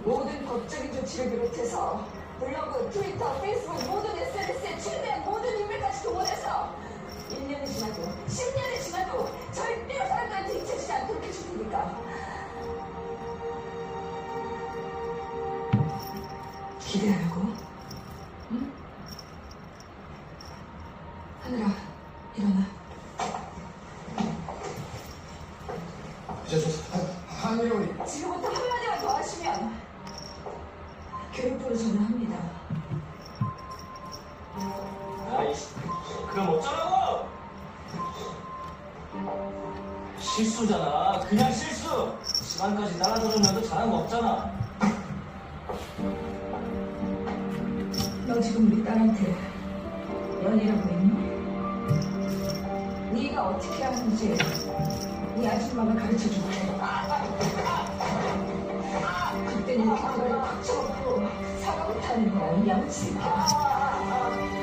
모든 법적인 조치를 비롯해서 블로그, 트위터, 페이스북 모든 SNS에 최대한 모든 인맥까지 동원해서 1년이 지나도 10년이 지나도 절대로 사람들한테 잊혀지지 않도록 해줄 테니까 기대하라고? 응? 하늘아 일어나 이제 저 어디? 지금부터 하시면 교육부로 전화합니다 아이씨, 그럼 어쩌라고? 실수잖아. 그냥 실수. 시간까지 따라들으면도 잘한 거 없잖아. 너 지금 우리 딸한테 연이라고 했니? 네가 어떻게 하는지 네 아줌마가 가르쳐 줄게 그때는 이렇게 그걸 꽉 잡고 사과 못하는 거야 이 양치니까